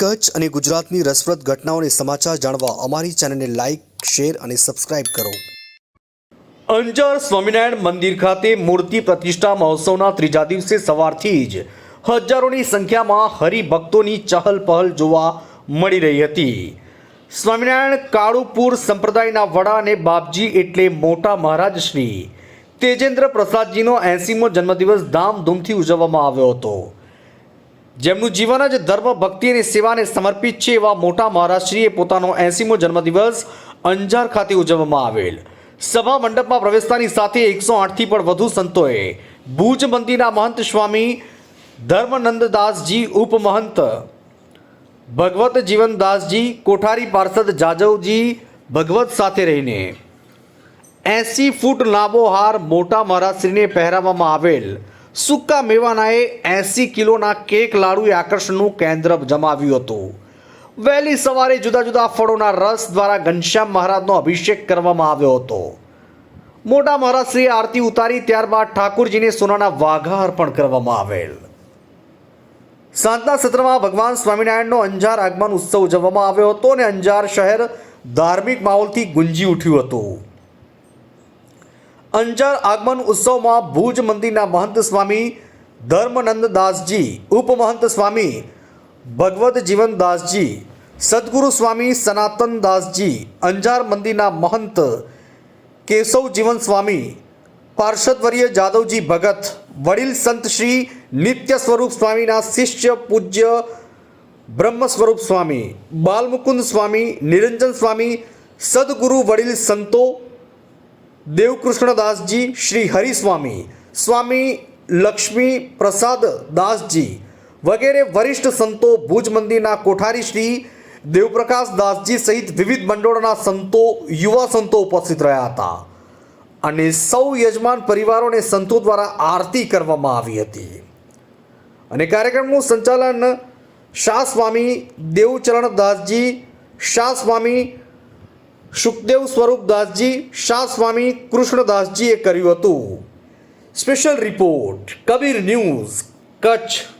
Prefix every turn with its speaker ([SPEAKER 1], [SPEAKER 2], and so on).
[SPEAKER 1] કચ્છ અને ગુજરાતની રસપ્રદ ઘટનાઓને સમાચાર જાણવા અમારી ચેનલને લાઇક શેર અને સબસ્ક્રાઇબ કરો.
[SPEAKER 2] અંજાર સ્વામિનારાયણ મંદિર ખાતે મૂર્તિ પ્રતિષ્ઠા મહોત્સવના ત્રીજા દિવસે સવારથી જ હજારોની સંખ્યામાં હરિભક્તોની ચહલ પહલ જોવા મળી રહી હતી. સ્વામિનારાયણ કાળુપુર સંપ્રદાયના વડા અને બાપજી એટલે મોટા મહારાજ શ્રી તેજેન્દ્ર પ્રસાદજીનો એંસીમો જન્મદિવસ ધામધૂમથી ઉજવવામાં આવ્યો હતો. જેમનું જીવન જ ધર્મ ભક્તિ અને સેવાને સમર્પિત છે એવા મોટા મહારાષ્ટ્રીએ પોતાનો એંસીમો જન્મદિવસ અંજાર ખાતે ઉજવવામાં આવેલ. સભા મંડપમાં પ્રવેશતાની સાથે એકસો આઠથી પણ વધુ સંતોએ ભુજ મંદિરના મહંત સ્વામી ધર્મનંદદાસજી ઉપમહંત, ભગવત જીવનદાસજી કોઠારી પાર્ષદ જાજવજી ભગવત સાથે રહીને એંસી ફૂટ લાંબો હાર મોટા મહારાજશ્રીને પહેરાવવામાં આવેલ. સૂકા મેવાનાએ એંસી કિલોના કેક લાડુએ આકર્ષણનું કેન્દ્ર જમાવ્યું હતું. વહેલી સવારે જુદા જુદા ફળોના રસ દ્વારા ઘનશ્યામ મહારાજનો અભિષેક કરવામાં આવ્યો હતો. મોટા મહારાજશ્રીએ આરતી ઉતારી, ત્યારબાદ ઠાકુરજીને સોનાના વાઘા અર્પણ કરવામાં આવેલ. સાંજના સત્રમાં ભગવાન સ્વામિનારાયણનો અંજાર આગમન ઉત્સવ ઉજવવામાં આવ્યો હતો અને અંજાર શહેર ધાર્મિક માહોલથી ગુંજી ઉઠ્યું હતું. અંજાર આગમન ઉત્સવમાં ભુજ મંદિરના મહંત સ્વામી ધર્મનંદદાસજી ઉપમહંત સ્વામી ભગવત જીવનદાસજી સદગુરુ સ્વામી સનાતનદાસજી અંજાર મંદિરના મહંત કેશવ જીવન સ્વામી પાર્ષદવર્ય જાદવજી ભગત, વડીલ સંત શ્રી નિત્ય સ્વરૂપ સ્વામીના શિષ્ય પૂજ્ય બ્રહ્મ સ્વરૂપ સ્વામી, બાલમુકુંદ સ્વામી, નિરંજન સ્વામી, સદગુરુ વડીલ સંતો દેવકૃષ્ણદાસજી શ્રી હરિસ્વામી, સ્વામી લક્ષ્મી પ્રસાદ દાસજી વગેરે વરિષ્ઠ સંતો ભુજ મંદિરના કોઠારી શ્રી દેવપ્રકાશ દાસજી સહિત વિવિધ મંડળોના સંતો, યુવા સંતો ઉપસ્થિત રહ્યા હતા અને સૌ યજમાન પરિવારોને સંતો દ્વારા આરતી કરવામાં આવી હતી. અને કાર્યક્રમનું સંચાલન શાહ સ્વામી દેવચરણ દાસજી, શાહ સ્વામી સુખદેવ સ્વરૂપદાસજી શાહ સ્વામી કૃષ્ણદાસજીએ કર્યું હતું. Special report Kabir news Kutch.